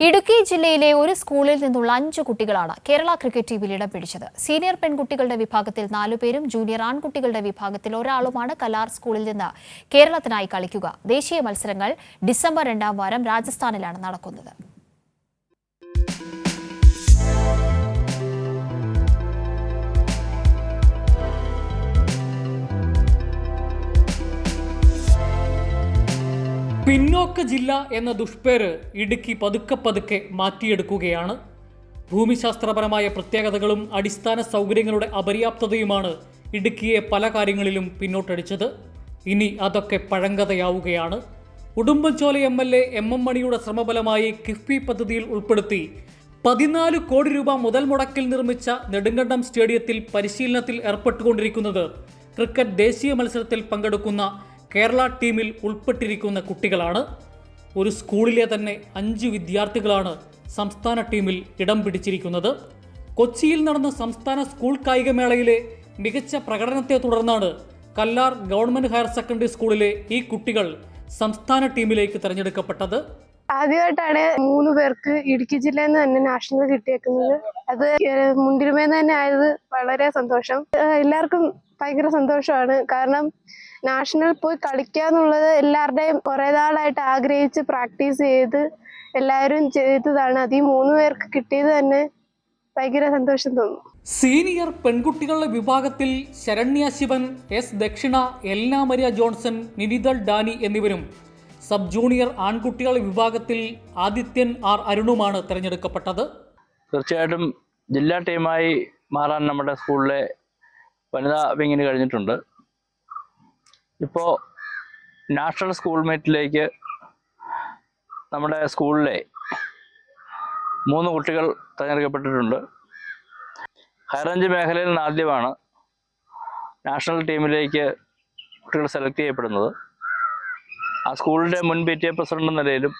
ഇടുക്കി ജില്ലയിലെ ഒരു സ്കൂളിൽ നിന്നുള്ള അഞ്ചു കുട്ടികളാണ് കേരള ക്രിക്കറ്റ് ടീമിൽ ഇടം പിടിച്ചത് സീനിയർ പെൺകുട്ടികളുടെ വിഭാഗത്തിൽ നാലുപേരും ജൂനിയർ ആൺകുട്ടികളുടെ വിഭാഗത്തിൽ ഒരാളുമാണ് കലാർ സ്കൂളിൽ നിന്ന് കേരളത്തിനായി കളിക്കുക. ദേശീയ മത്സരങ്ങൾ ഡിസംബർ രണ്ടാം വാരം രാജസ്ഥാനിലാണ് നടക്കുന്നത്. പിന്നോക്ക ജില്ല എന്ന ദുഷ്പേര് ഇടുക്കി പതുക്കെ പതുക്കെ മാറ്റിയെടുക്കുകയാണ്. ഭൂമിശാസ്ത്രപരമായ പ്രത്യേകതകളും അടിസ്ഥാന സൗകര്യങ്ങളുടെ അപര്യാപ്തതയുമാണ് ഇടുക്കിയെ പല കാര്യങ്ങളിലും പിന്നോട്ടടിച്ചത്. ഇനി അതൊക്കെ പഴങ്കഥയാവുകയാണ്. Udumbanchola M L A M M മണിയുടെ ശ്രമഫലമായി കിഫ്ബി പദ്ധതിയിൽ ഉൾപ്പെടുത്തി പതിനാല് കോടി രൂപ മുതൽ മുടക്കിൽ നിർമ്മിച്ച നെടുങ്കണ്ടം സ്റ്റേഡിയത്തിൽ പരിശീലനത്തിൽ ഏർപ്പെട്ടുകൊണ്ടിരിക്കുന്നത് ക്രിക്കറ്റ് ദേശീയ മത്സരത്തിൽ പങ്കെടുക്കുന്ന കേരള ടീമിൽ ഉൾപ്പെട്ടിരിക്കുന്ന കുട്ടികളാണ് ഒരു സ്കൂളിലെ തന്നെ അഞ്ച് വിദ്യാർത്ഥികളാണ് സംസ്ഥാന ടീമിൽ ഇടം പിടിച്ചിരിക്കുന്നത്. കൊച്ചിയിൽ നടന്ന സംസ്ഥാന സ്കൂൾ കായികമേളയിലെ മികച്ച പ്രകടനത്തെ തുടർന്നാണ് കല്ലാർ ഗവൺമെന്റ് ഹയർ സെക്കൻഡറി സ്കൂളിലെ ഈ കുട്ടികൾ സംസ്ഥാന ടീമിലേക്ക് തിരഞ്ഞെടുക്കപ്പെട്ടത്. ആദ്യമായിട്ടാണ് മൂന്ന് പേർക്ക് ഇടുക്കി ജില്ലയിൽ നിന്ന് തന്നെ നാഷണൽ കിട്ടിയേക്കുന്നത്. അത് മുൻതിരുമേന്ന് തന്നെ ആയത് വളരെ സന്തോഷം. എല്ലാവർക്കും ഭയങ്കര സന്തോഷമാണ്. കാരണം നാഷണൽ പോയി കളിക്കുക എന്നുള്ളത് എല്ലാവരുടെയും കുറേ നാളായിട്ട് ആഗ്രഹിച്ച് പ്രാക്ടീസ് ചെയ്ത് എല്ലാവരും ചെയ്തതാണ്. അത് ഈ മൂന്ന് പേർക്ക് കിട്ടിയത് തന്നെ ഭയങ്കര സന്തോഷം തോന്നുന്നു സീനിയർ പെൺകുട്ടികളുടെ വിഭാഗത്തിൽ Saranya Sivan S Dakshina Elna Maria Johnson നിനിതൾ Dani എന്നിവരും സബ് ജൂനിയർ ആൺകുട്ടികളുടെ വിഭാഗത്തിൽ ആദിത്യൻ ആർ അരുണുമാണ് തിരഞ്ഞെടുക്കപ്പെട്ടത്. തീർച്ചയായിട്ടും ജില്ലാ ടീമായി മാറാൻ നമ്മുടെ സ്കൂളിലെ വനിതാ വിങ്ങിന് കഴിഞ്ഞിട്ടുണ്ട്. ഇപ്പോൾ നാഷണൽ സ്കൂൾ മീറ്റിലേക്ക് നമ്മുടെ സ്കൂളിലെ മൂന്ന് കുട്ടികൾ തിരഞ്ഞെടുക്കപ്പെട്ടിട്ടുണ്ട്. ഹൈറേഞ്ച് മേഖലയിൽ നിന്ന് ആദ്യമാണ് നാഷണൽ ടീമിലേക്ക് കുട്ടികൾ സെലക്ട് ചെയ്യപ്പെടുന്നത്. ആ സ്കൂളിന്റെ മുൻ പി ടി എ പ്രസിഡന്റ് എന്ന നിലയിലും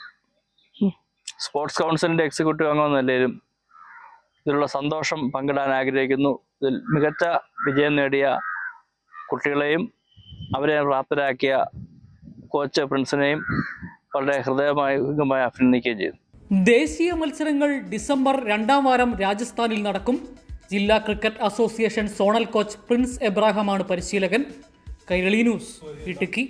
സ്പോർട്സ് കൗൺസിലിന്റെ എക്സിക്യൂട്ടീവ് അംഗം എന്ന നിലയിലും ഇതിലുള്ള സന്തോഷം പങ്കിടാൻ ആഗ്രഹിക്കുന്നു. ഇതിൽ മികച്ച വിജയം നേടിയ കുട്ടികളെയും അവരെ പ്രാപ്തരാക്കിയ കോച്ച് പ്രിൻസിനെയും വളരെ ഹൃദയമായി അഭിനന്ദിക്കുകയും ചെയ്തു. ദേശീയ മത്സരങ്ങൾ ഡിസംബർ രണ്ടാം വാരം രാജസ്ഥാനിൽ നടക്കും. ജില്ലാ cricket association zonal coach Prince എബ്രാഹാമാണ് പരിശീലകൻ. കൈരളി ന്യൂസ് ഇടുക്കി.